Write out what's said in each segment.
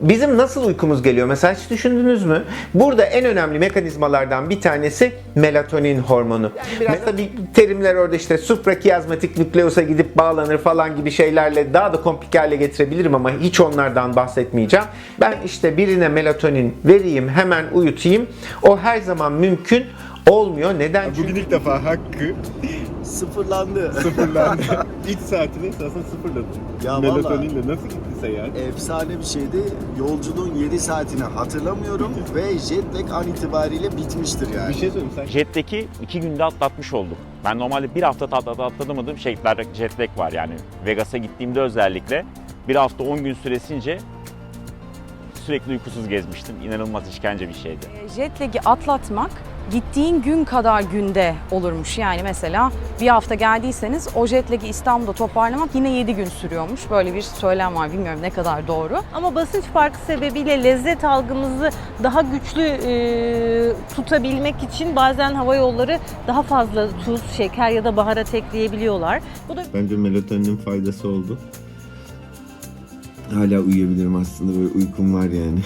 Bizim nasıl uykumuz geliyor mesela hiç düşündünüz mü? Burada en önemli mekanizmalardan bir tanesi melatonin hormonu. biraz da bir terimler orada işte suprakiazmatik nükleusa gidip bağlanır falan gibi şeylerle daha da komplike hale getirebilirim ama hiç onlardan bahsetmeyeceğim. Ben işte birine melatonin vereyim hemen uyutayım. O her zaman mümkün olmuyor. Neden? Çünkü Bugün ilk defa Hakkı Sıfırlandı. sıfırlandı. İlk saatini esasında sıfırladı. Ya Melatoninle nasıl gitti seyahat? Efsane bir şeydi. Yolculuğun 7 saatini hatırlamıyorum ve jet lag an itibariyle bitmiştir yani. Bir şey söyleyeyim sen. Jet'teki iki günde atlatmış olduk. Ben normalde bir hafta tat- tat- atlamadığım şeyler jet lag var yani. Vegas'a gittiğimde özellikle bir hafta 10 gün süresince sürekli uykusuz gezmiştim. İnanılmaz işkence bir şeydi. Jet lag'i atlatmak gittiğin gün kadar günde olurmuş. Yani mesela bir hafta geldiyseniz o jet lag'i İstanbul'da toparlamak yine 7 gün sürüyormuş. Böyle bir söylem var. Bilmiyorum ne kadar doğru. Ama basınç farkı sebebiyle lezzet algımızı daha güçlü e, tutabilmek için bazen hava yolları daha fazla tuz, şeker ya da baharat ekleyebiliyorlar. Bu da Bence melatoninin faydası oldu. Hala uyuyabilirim aslında böyle uykum var yani.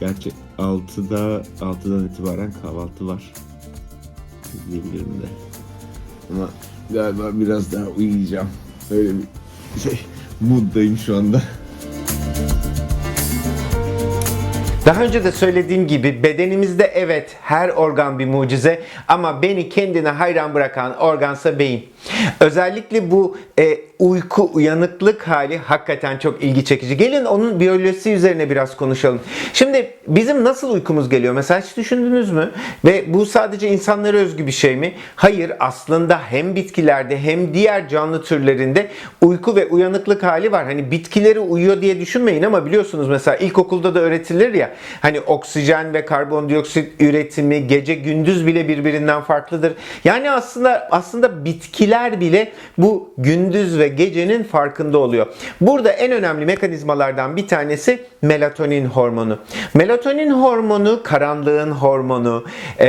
Gerçi 6'da 6'dan itibaren kahvaltı var. Uyuyabilirim de. Ama galiba biraz daha uyuyacağım. Öyle bir şey moddayım şu anda. Daha önce de söylediğim gibi bedenimizde evet her organ bir mucize ama beni kendine hayran bırakan organsa beyin. Özellikle bu e, uyku uyanıklık hali hakikaten çok ilgi çekici. Gelin onun biyolojisi üzerine biraz konuşalım. Şimdi bizim nasıl uykumuz geliyor? Mesela hiç düşündünüz mü? Ve bu sadece insanlara özgü bir şey mi? Hayır aslında hem bitkilerde hem diğer canlı türlerinde uyku ve uyanıklık hali var. Hani bitkileri uyuyor diye düşünmeyin ama biliyorsunuz mesela ilkokulda da öğretilir ya hani oksijen ve karbondioksit üretimi gece gündüz bile birbirinden farklıdır. Yani aslında aslında bitkiler bile bu gündüz ve gecenin farkında oluyor. Burada en önemli mekanizmalardan bir tanesi melatonin hormonu. Melatonin hormonu karanlığın hormonu, e,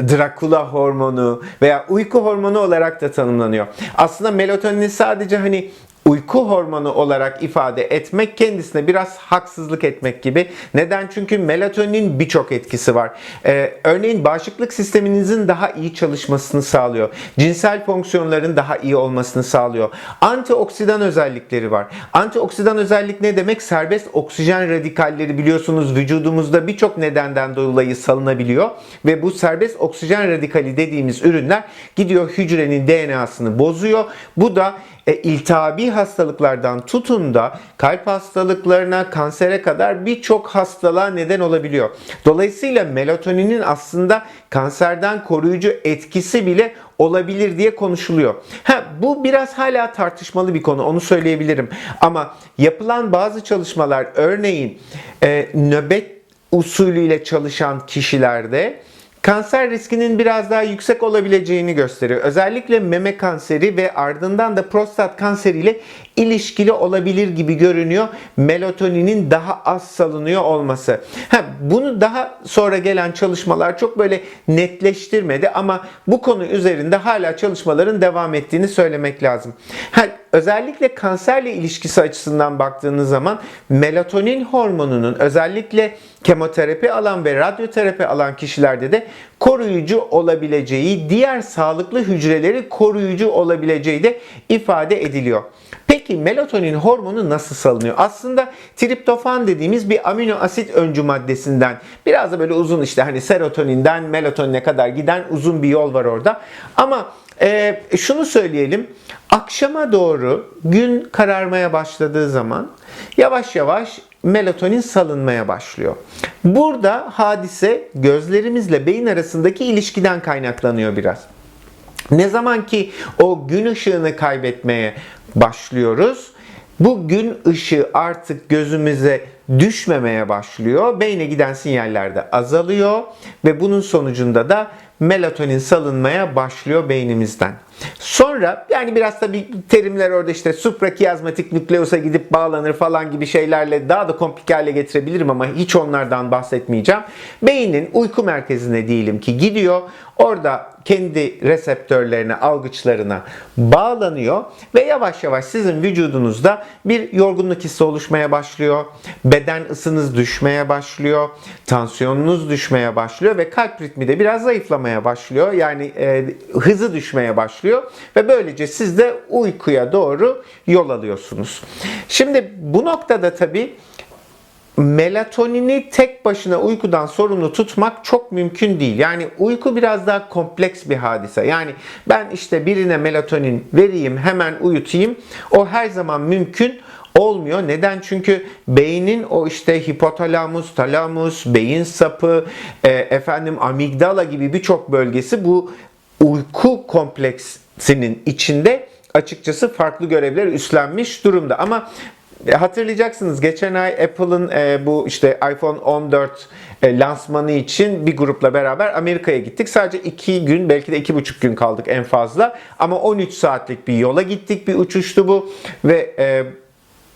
Drakula hormonu veya uyku hormonu olarak da tanımlanıyor. Aslında melatonin sadece hani uyku hormonu olarak ifade etmek kendisine biraz haksızlık etmek gibi. Neden? Çünkü melatoninin birçok etkisi var. Ee, örneğin bağışıklık sisteminizin daha iyi çalışmasını sağlıyor. Cinsel fonksiyonların daha iyi olmasını sağlıyor. Antioksidan özellikleri var. Antioksidan özellik ne demek? Serbest oksijen radikalleri biliyorsunuz vücudumuzda birçok nedenden dolayı salınabiliyor ve bu serbest oksijen radikali dediğimiz ürünler gidiyor hücrenin DNA'sını bozuyor. Bu da e, iltihabi hastalıklardan tutun da kalp hastalıklarına, kansere kadar birçok hastalığa neden olabiliyor. Dolayısıyla melatoninin aslında kanserden koruyucu etkisi bile olabilir diye konuşuluyor. Ha, bu biraz hala tartışmalı bir konu onu söyleyebilirim. Ama yapılan bazı çalışmalar örneğin e, nöbet usulüyle çalışan kişilerde kanser riskinin biraz daha yüksek olabileceğini gösteriyor. Özellikle meme kanseri ve ardından da prostat kanseriyle ilişkili olabilir gibi görünüyor. Melatoninin daha az salınıyor olması. Ha, bunu daha sonra gelen çalışmalar çok böyle netleştirmedi ama bu konu üzerinde hala çalışmaların devam ettiğini söylemek lazım. Ha, özellikle kanserle ilişkisi açısından baktığınız zaman melatonin hormonunun özellikle kemoterapi alan ve radyoterapi alan kişilerde de koruyucu olabileceği, diğer sağlıklı hücreleri koruyucu olabileceği de ifade ediliyor. Peki melatonin hormonu nasıl salınıyor? Aslında triptofan dediğimiz bir amino asit öncü maddesinden biraz da böyle uzun işte hani serotoninden melatonine kadar giden uzun bir yol var orada. Ama e, şunu söyleyelim. Akşama doğru gün kararmaya başladığı zaman yavaş yavaş melatonin salınmaya başlıyor. Burada hadise gözlerimizle beyin arasındaki ilişkiden kaynaklanıyor biraz. Ne zaman ki o gün ışığını kaybetmeye başlıyoruz, bu gün ışığı artık gözümüze düşmemeye başlıyor. Beyne giden sinyaller de azalıyor ve bunun sonucunda da melatonin salınmaya başlıyor beynimizden. Sonra yani biraz tabii terimler orada işte suprakiyazmatik nükleosa gidip bağlanır falan gibi şeylerle daha da komplike hale getirebilirim ama hiç onlardan bahsetmeyeceğim. Beynin uyku merkezine diyelim ki gidiyor. Orada kendi reseptörlerine, algıçlarına bağlanıyor ve yavaş yavaş sizin vücudunuzda bir yorgunluk hissi oluşmaya başlıyor. Beden ısınız düşmeye başlıyor. Tansiyonunuz düşmeye başlıyor ve kalp ritmi de biraz zayıflamaya başlıyor. Yani e, hızı düşmeye başlıyor ve böylece siz de uykuya doğru yol alıyorsunuz. Şimdi bu noktada tabii melatonini tek başına uykudan sorumlu tutmak çok mümkün değil. Yani uyku biraz daha kompleks bir hadise. Yani ben işte birine melatonin vereyim, hemen uyutayım. O her zaman mümkün olmuyor. Neden? Çünkü beynin o işte hipotalamus, talamus, beyin sapı, e, efendim amigdala gibi birçok bölgesi bu uyku kompleksinin içinde açıkçası farklı görevler üstlenmiş durumda. Ama e, Hatırlayacaksınız geçen ay Apple'ın e, bu işte iPhone 14 e, lansmanı için bir grupla beraber Amerika'ya gittik. Sadece 2 gün belki de 2,5 gün kaldık en fazla. Ama 13 saatlik bir yola gittik bir uçuştu bu ve e,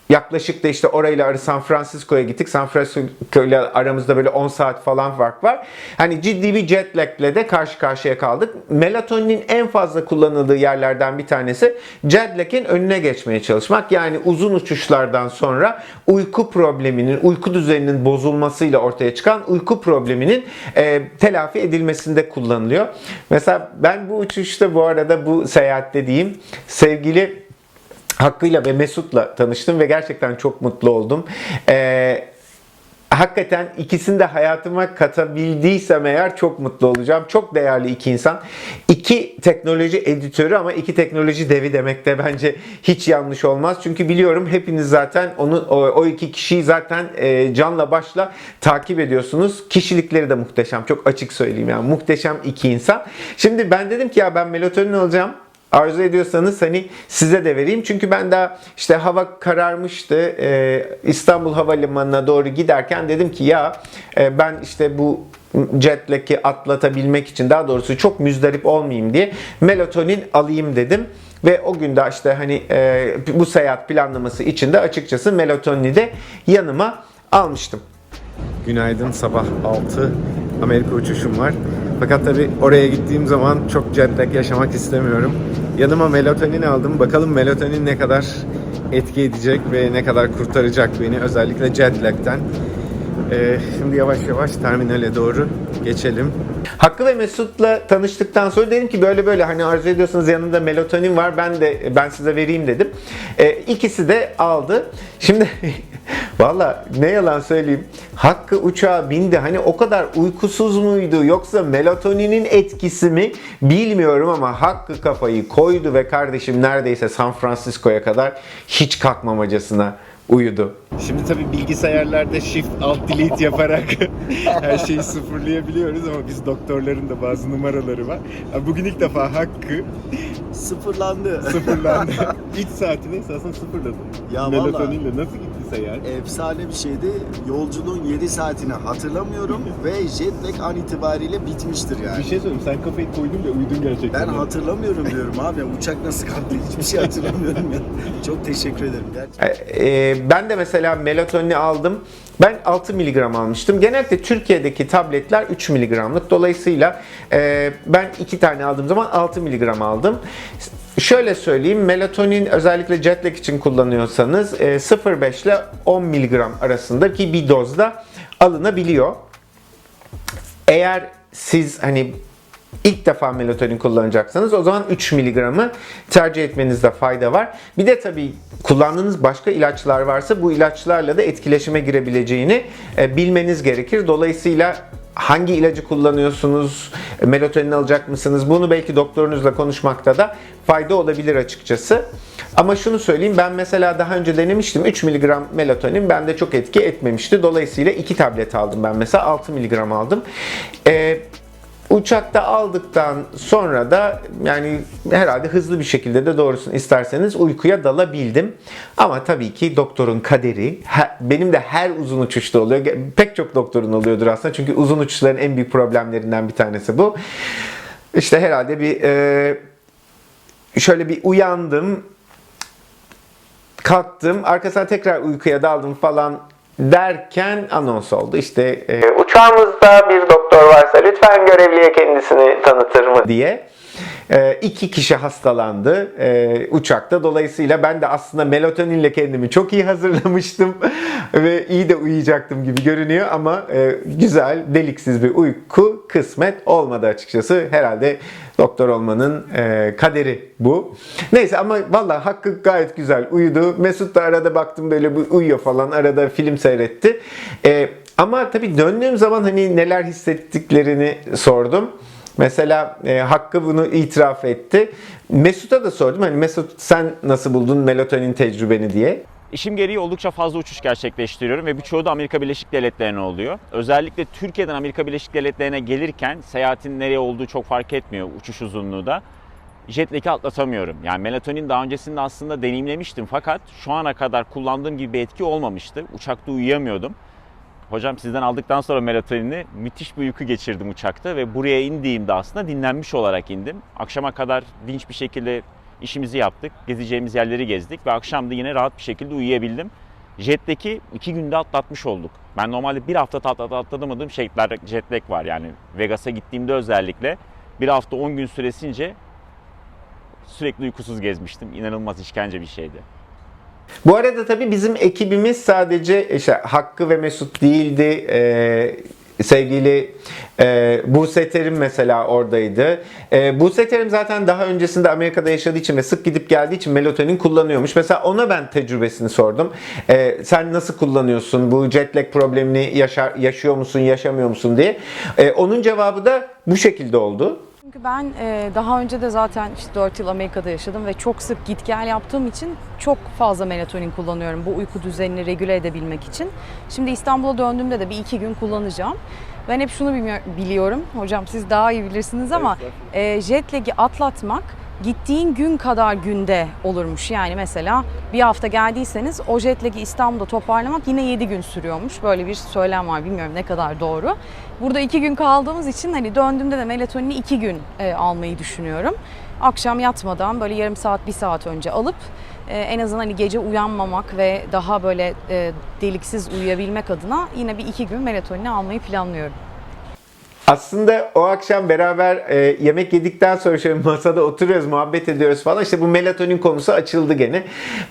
Yaklaşık da işte orayla San Francisco'ya gittik. San Francisco ile aramızda böyle 10 saat falan fark var. Hani ciddi bir jet lag'le de karşı karşıya kaldık. Melatoninin en fazla kullanıldığı yerlerden bir tanesi jet lag'in önüne geçmeye çalışmak. Yani uzun uçuşlardan sonra uyku probleminin, uyku düzeninin bozulmasıyla ortaya çıkan uyku probleminin e, telafi edilmesinde kullanılıyor. Mesela ben bu uçuşta bu arada bu seyahatte diyeyim sevgili Hakkı'yla ve Mesut'la tanıştım ve gerçekten çok mutlu oldum. Ee, hakikaten ikisini de hayatıma katabildiysem eğer çok mutlu olacağım. Çok değerli iki insan. İki teknoloji editörü ama iki teknoloji devi demek de bence hiç yanlış olmaz. Çünkü biliyorum hepiniz zaten onu o, o iki kişiyi zaten e, canla başla takip ediyorsunuz. Kişilikleri de muhteşem. Çok açık söyleyeyim yani. Muhteşem iki insan. Şimdi ben dedim ki ya ben melatonin alacağım arzu ediyorsanız hani size de vereyim. Çünkü ben daha işte hava kararmıştı. Ee, İstanbul Havalimanı'na doğru giderken dedim ki ya e, ben işte bu jet lag'i atlatabilmek için daha doğrusu çok müzdarip olmayayım diye melatonin alayım dedim. Ve o gün de işte hani e, bu seyahat planlaması için de açıkçası melatonini de yanıma almıştım. Günaydın sabah 6 Amerika uçuşum var. Fakat tabi oraya gittiğim zaman çok jet yaşamak istemiyorum. Yanıma melatonin aldım. Bakalım melatonin ne kadar etki edecek ve ne kadar kurtaracak beni özellikle jet lag'ten. Ee, şimdi yavaş yavaş terminale doğru geçelim. Hakkı ve Mesut'la tanıştıktan sonra dedim ki böyle böyle hani arzu ediyorsanız yanında melatonin var ben de ben size vereyim dedim. Ee, ikisi de aldı. Şimdi valla ne yalan söyleyeyim Hakkı uçağa bindi. Hani o kadar uykusuz muydu yoksa melatoninin etkisi mi bilmiyorum ama Hakkı kafayı koydu ve kardeşim neredeyse San Francisco'ya kadar hiç kalkmamacasına uyudu. Şimdi tabii bilgisayarlarda shift alt delete yaparak her şeyi sıfırlayabiliyoruz ama biz doktorların da bazı numaraları var. Bugün ilk defa Hakkı Sıfırlandı. sıfırlandı. İlk saatini esasında sıfırladı. Ya Melatoninle nasıl gitti seyahat? Efsane bir şeydi. Yolculuğun 7 saatini hatırlamıyorum ve jet lag an itibariyle bitmiştir yani. Bir şey söyleyeyim sen kafayı koydun ve uyudun gerçekten. Ben hatırlamıyorum diyorum abi. Uçak nasıl kalktı hiçbir şey hatırlamıyorum ya. Çok teşekkür ederim. Gerçekten. Ee, ben de mesela melatonini aldım. Ben 6 mg almıştım. Genellikle Türkiye'deki tabletler 3 mg'lık. Dolayısıyla e, ben 2 tane aldığım zaman 6 mg aldım. Şöyle söyleyeyim, melatonin özellikle jet lag için kullanıyorsanız e, 0.5 ile 10 mg arasında ki bir dozda alınabiliyor. Eğer siz hani ilk defa melatonin kullanacaksanız o zaman 3 miligramı tercih etmenizde fayda var. Bir de tabii kullandığınız başka ilaçlar varsa bu ilaçlarla da etkileşime girebileceğini e, bilmeniz gerekir. Dolayısıyla hangi ilacı kullanıyorsunuz, melatonin alacak mısınız bunu belki doktorunuzla konuşmakta da fayda olabilir açıkçası. Ama şunu söyleyeyim ben mesela daha önce denemiştim 3 mg melatonin bende çok etki etmemişti. Dolayısıyla 2 tablet aldım ben mesela 6 mg aldım. Ee, Uçakta aldıktan sonra da yani herhalde hızlı bir şekilde de doğrusunu isterseniz uykuya dalabildim. Ama tabii ki doktorun kaderi benim de her uzun uçuşta oluyor. Pek çok doktorun oluyordur aslında. Çünkü uzun uçuşların en büyük problemlerinden bir tanesi bu. İşte herhalde bir e, şöyle bir uyandım kalktım arkasına tekrar uykuya daldım falan derken anons oldu. İşte e, uçağımızda bir doktor varsa lütfen görevliye kendisini tanıtır mı diye. E, iki kişi hastalandı e, uçakta. Dolayısıyla ben de aslında melatoninle kendimi çok iyi hazırlamıştım ve iyi de uyuyacaktım gibi görünüyor ama e, güzel, deliksiz bir uyku kısmet olmadı açıkçası. Herhalde doktor olmanın e, kaderi bu. Neyse ama vallahi Hakkı gayet güzel uyudu. Mesut da arada baktım böyle uyuyor falan. Arada film seyretti. Ama tabii döndüğüm zaman hani neler hissettiklerini sordum. Mesela e, Hakkı bunu itiraf etti. Mesut'a da sordum. Hani Mesut sen nasıl buldun melatonin tecrübeni diye. İşim gereği oldukça fazla uçuş gerçekleştiriyorum ve birçoğu da Amerika Birleşik Devletleri'ne oluyor. Özellikle Türkiye'den Amerika Birleşik Devletleri'ne gelirken seyahatin nereye olduğu çok fark etmiyor uçuş uzunluğu da. Jet lag'i atlatamıyorum. Yani melatonin daha öncesinde aslında deneyimlemiştim fakat şu ana kadar kullandığım gibi bir etki olmamıştı. Uçakta uyuyamıyordum. Hocam sizden aldıktan sonra melatonini müthiş bir uyku geçirdim uçakta ve buraya indiğimde aslında dinlenmiş olarak indim. Akşama kadar dinç bir şekilde işimizi yaptık. Gezeceğimiz yerleri gezdik ve akşam da yine rahat bir şekilde uyuyabildim. Jet'teki iki günde atlatmış olduk. Ben normalde bir hafta tat atlamadığım şeyler jet var yani. Vegas'a gittiğimde özellikle bir hafta 10 gün süresince sürekli uykusuz gezmiştim. İnanılmaz işkence bir şeydi. Bu arada tabii bizim ekibimiz sadece işte Hakkı ve Mesut değildi. Ee, sevgili e, Buse Terim mesela oradaydı. E, Buse Terim zaten daha öncesinde Amerika'da yaşadığı için ve sık gidip geldiği için melatonin kullanıyormuş. Mesela ona ben tecrübesini sordum. E, sen nasıl kullanıyorsun? Bu jet lag problemini yaşar, yaşıyor musun, yaşamıyor musun diye. E, onun cevabı da bu şekilde oldu. Çünkü ben e, daha önce de zaten işte 4 yıl Amerika'da yaşadım ve çok sık git gel yaptığım için çok fazla melatonin kullanıyorum bu uyku düzenini regüle edebilmek için. Şimdi İstanbul'a döndüğümde de bir iki gün kullanacağım. Ben hep şunu biliyorum, hocam siz daha iyi bilirsiniz ama e, jet lag'i atlatmak gittiğin gün kadar günde olurmuş. Yani mesela bir hafta geldiyseniz o jet lag'i İstanbul'da toparlamak yine 7 gün sürüyormuş. Böyle bir söylem var bilmiyorum ne kadar doğru. Burada 2 gün kaldığımız için hani döndüğümde de melatonini 2 gün e, almayı düşünüyorum. Akşam yatmadan böyle yarım saat bir saat önce alıp e, en azından hani gece uyanmamak ve daha böyle e, deliksiz uyuyabilmek adına yine bir iki gün melatonini almayı planlıyorum. Aslında o akşam beraber e, yemek yedikten sonra şöyle masada oturuyoruz, muhabbet ediyoruz falan. İşte bu melatonin konusu açıldı gene.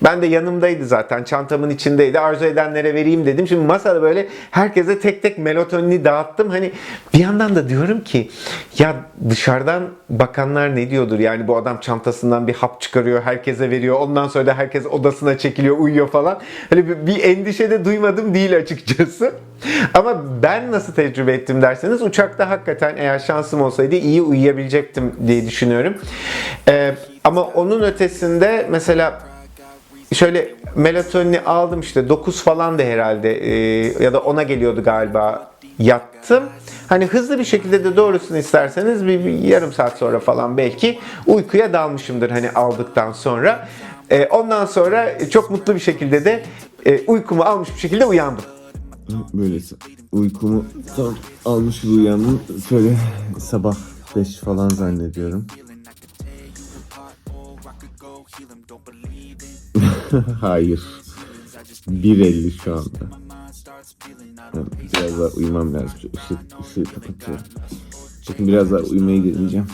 Ben de yanımdaydı zaten, çantamın içindeydi. Arzu edenlere vereyim dedim. Şimdi masada böyle herkese tek tek melatonini dağıttım. Hani bir yandan da diyorum ki ya dışarıdan bakanlar ne diyordur? Yani bu adam çantasından bir hap çıkarıyor, herkese veriyor. Ondan sonra da herkes odasına çekiliyor, uyuyor falan. Hani bir, bir endişe de duymadım değil açıkçası. Ama ben nasıl tecrübe ettim derseniz uçakta hakikaten eğer şansım olsaydı iyi uyuyabilecektim diye düşünüyorum. Ee, ama onun ötesinde mesela şöyle melatonini aldım işte 9 falan da herhalde ee, ya da 10'a geliyordu galiba yattım. Hani hızlı bir şekilde de doğrusunu isterseniz bir, bir yarım saat sonra falan belki uykuya dalmışımdır hani aldıktan sonra. Ee, ondan sonra çok mutlu bir şekilde de e, uykumu almış bir şekilde uyandım. Böyle sa- uykumu tam almış gibi uyandım. Şöyle sabah 5 falan zannediyorum. Hayır. 1.50 şu anda. Biraz daha uyumam lazım. Şu ışık, ışığı kapatıyorum. Çünkü biraz daha uyumaya girmeyeceğim.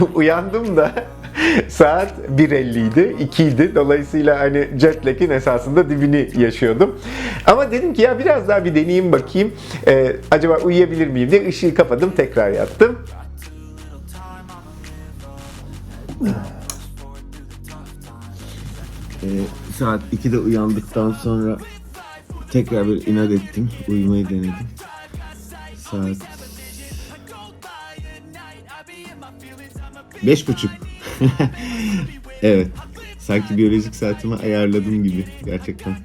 Uyandım da saat 1.50 idi, 2 idi. Dolayısıyla hani jet lag'in esasında dibini yaşıyordum. Ama dedim ki ya biraz daha bir deneyeyim bakayım. Ee, acaba uyuyabilir miyim diye ışığı kapadım, tekrar yattım. Ee, saat 2'de uyandıktan sonra tekrar bir inat ettim. Uyumayı denedim. Saat Beş buçuk. evet. Sanki biyolojik saatimi ayarladım gibi gerçekten.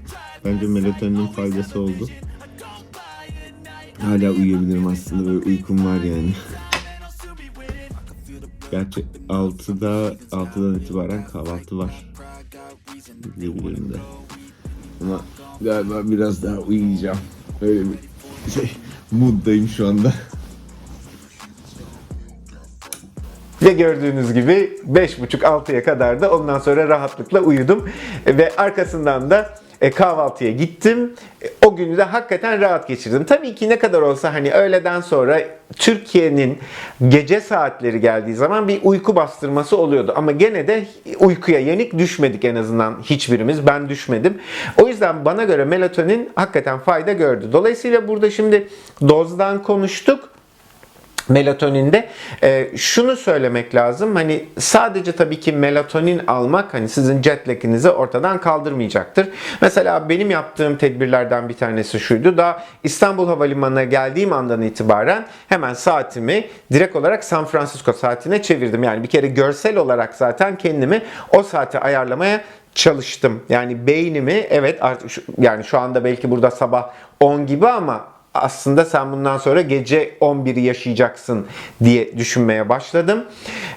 Bence melatoninin faydası oldu. hala uyuyabilirim aslında böyle uykum var yani. Gerçi 6'da 6'dan itibaren kahvaltı var. Diyebilirim de. Ama galiba biraz daha uyuyacağım. Öyle bir şey moddayım şu anda. Ve gördüğünüz gibi 5.30-6'ya kadar da ondan sonra rahatlıkla uyudum. Ve arkasından da e, kahvaltıya gittim. E, O günü de hakikaten rahat geçirdim. Tabii ki ne kadar olsa hani öğleden sonra Türkiye'nin gece saatleri geldiği zaman bir uyku bastırması oluyordu. Ama gene de uykuya yenik düşmedik en azından hiçbirimiz. Ben düşmedim. O yüzden bana göre melatonin hakikaten fayda gördü. Dolayısıyla burada şimdi dozdan konuştuk melatoninde e, şunu söylemek lazım hani sadece tabii ki melatonin almak hani sizin jet lag'inizi ortadan kaldırmayacaktır. Mesela benim yaptığım tedbirlerden bir tanesi şuydu. Daha İstanbul Havalimanı'na geldiğim andan itibaren hemen saatimi direkt olarak San Francisco saatine çevirdim. Yani bir kere görsel olarak zaten kendimi o saate ayarlamaya çalıştım. Yani beynimi evet artık şu- yani şu anda belki burada sabah 10 gibi ama aslında sen bundan sonra gece 11'i yaşayacaksın diye düşünmeye başladım.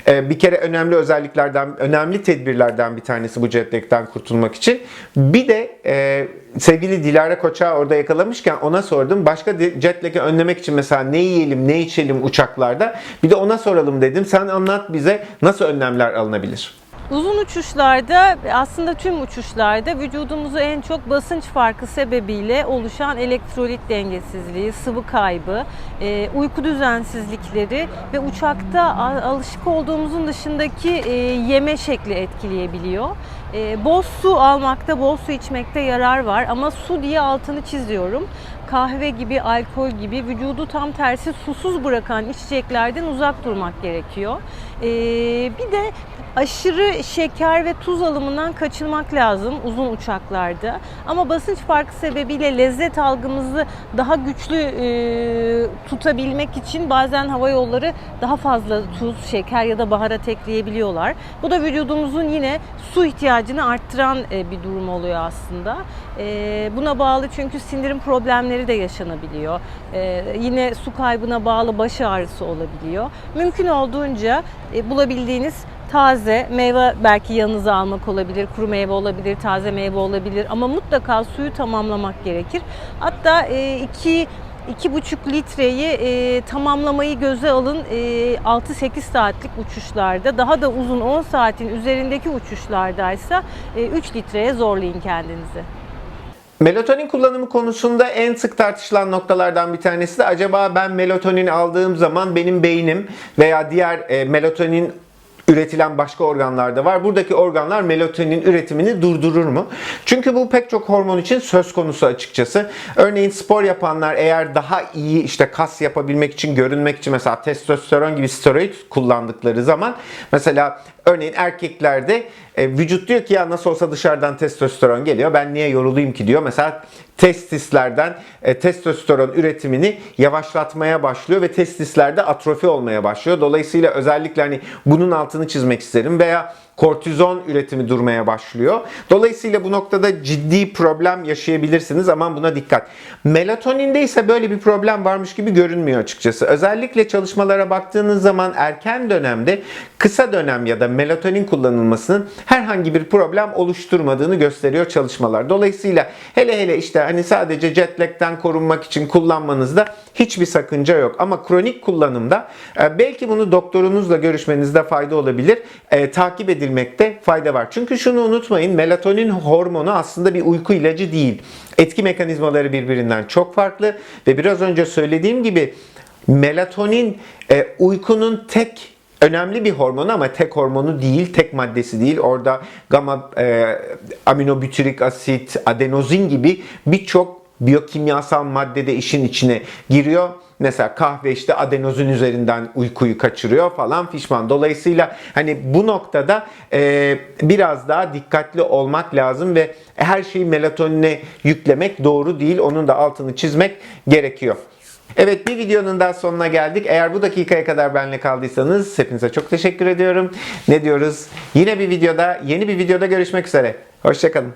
Ee, bir kere önemli özelliklerden, önemli tedbirlerden bir tanesi bu jet lag'den kurtulmak için. Bir de e, sevgili Dilara Koç'a orada yakalamışken ona sordum. Başka de- jet lag'i önlemek için mesela ne yiyelim, ne içelim uçaklarda? Bir de ona soralım dedim. Sen anlat bize nasıl önlemler alınabilir? Uzun uçuşlarda aslında tüm uçuşlarda vücudumuzu en çok basınç farkı sebebiyle oluşan elektrolit dengesizliği, sıvı kaybı, e, uyku düzensizlikleri ve uçakta alışık olduğumuzun dışındaki e, yeme şekli etkileyebiliyor. E, bol su almakta, bol su içmekte yarar var ama su diye altını çiziyorum. Kahve gibi, alkol gibi vücudu tam tersi susuz bırakan içeceklerden uzak durmak gerekiyor. E, bir de aşırı şeker ve tuz alımından kaçınmak lazım uzun uçaklarda. Ama basınç farkı sebebiyle lezzet algımızı daha güçlü e, tutabilmek için bazen hava yolları daha fazla tuz, şeker ya da baharat ekleyebiliyorlar. Bu da vücudumuzun yine su ihtiyacını arttıran e, bir durum oluyor aslında. E, buna bağlı çünkü sindirim problemleri de yaşanabiliyor. E, yine su kaybına bağlı baş ağrısı olabiliyor. Mümkün olduğunca bulabildiğiniz taze meyve belki yanınıza almak olabilir, kuru meyve olabilir, taze meyve olabilir ama mutlaka suyu tamamlamak gerekir. Hatta e, iki iki buçuk litreyi e, tamamlamayı göze alın e, 6-8 saatlik uçuşlarda daha da uzun 10 saatin üzerindeki uçuşlardaysa e, 3 litreye zorlayın kendinizi. Melatonin kullanımı konusunda en sık tartışılan noktalardan bir tanesi de acaba ben melatonin aldığım zaman benim beynim veya diğer e, melatonin üretilen başka organlarda var. Buradaki organlar melatonin üretimini durdurur mu? Çünkü bu pek çok hormon için söz konusu açıkçası. Örneğin spor yapanlar eğer daha iyi işte kas yapabilmek için, görünmek için mesela testosteron gibi steroid kullandıkları zaman mesela örneğin erkeklerde e, vücut diyor ki ya nasıl olsa dışarıdan testosteron geliyor. Ben niye yorulayım ki diyor. Mesela testislerden e, testosteron üretimini yavaşlatmaya başlıyor ve testislerde atrofi olmaya başlıyor. Dolayısıyla özellikle hani bunun altını çizmek isterim veya kortizon üretimi durmaya başlıyor. Dolayısıyla bu noktada ciddi problem yaşayabilirsiniz. Aman buna dikkat. Melatoninde ise böyle bir problem varmış gibi görünmüyor açıkçası. Özellikle çalışmalara baktığınız zaman erken dönemde kısa dönem ya da melatonin kullanılmasının herhangi bir problem oluşturmadığını gösteriyor çalışmalar. Dolayısıyla hele hele işte hani sadece jet lag'den korunmak için kullanmanızda hiçbir sakınca yok. Ama kronik kullanımda e, belki bunu doktorunuzla görüşmenizde fayda olabilir. E, takip edilmekte fayda var. Çünkü şunu unutmayın melatonin hormonu aslında bir uyku ilacı değil. Etki mekanizmaları birbirinden çok farklı ve biraz önce söylediğim gibi melatonin e, uykunun tek önemli bir hormonu ama tek hormonu değil, tek maddesi değil. Orada gamma e, aminobütürik asit, adenozin gibi birçok biyokimyasal madde de işin içine giriyor. Mesela kahve işte adenozin üzerinden uykuyu kaçırıyor falan fişman. Dolayısıyla hani bu noktada e, biraz daha dikkatli olmak lazım ve her şeyi melatonine yüklemek doğru değil. Onun da altını çizmek gerekiyor. Evet bir videonun daha sonuna geldik. Eğer bu dakikaya kadar benimle kaldıysanız hepinize çok teşekkür ediyorum. Ne diyoruz? Yine bir videoda, yeni bir videoda görüşmek üzere. Hoşçakalın.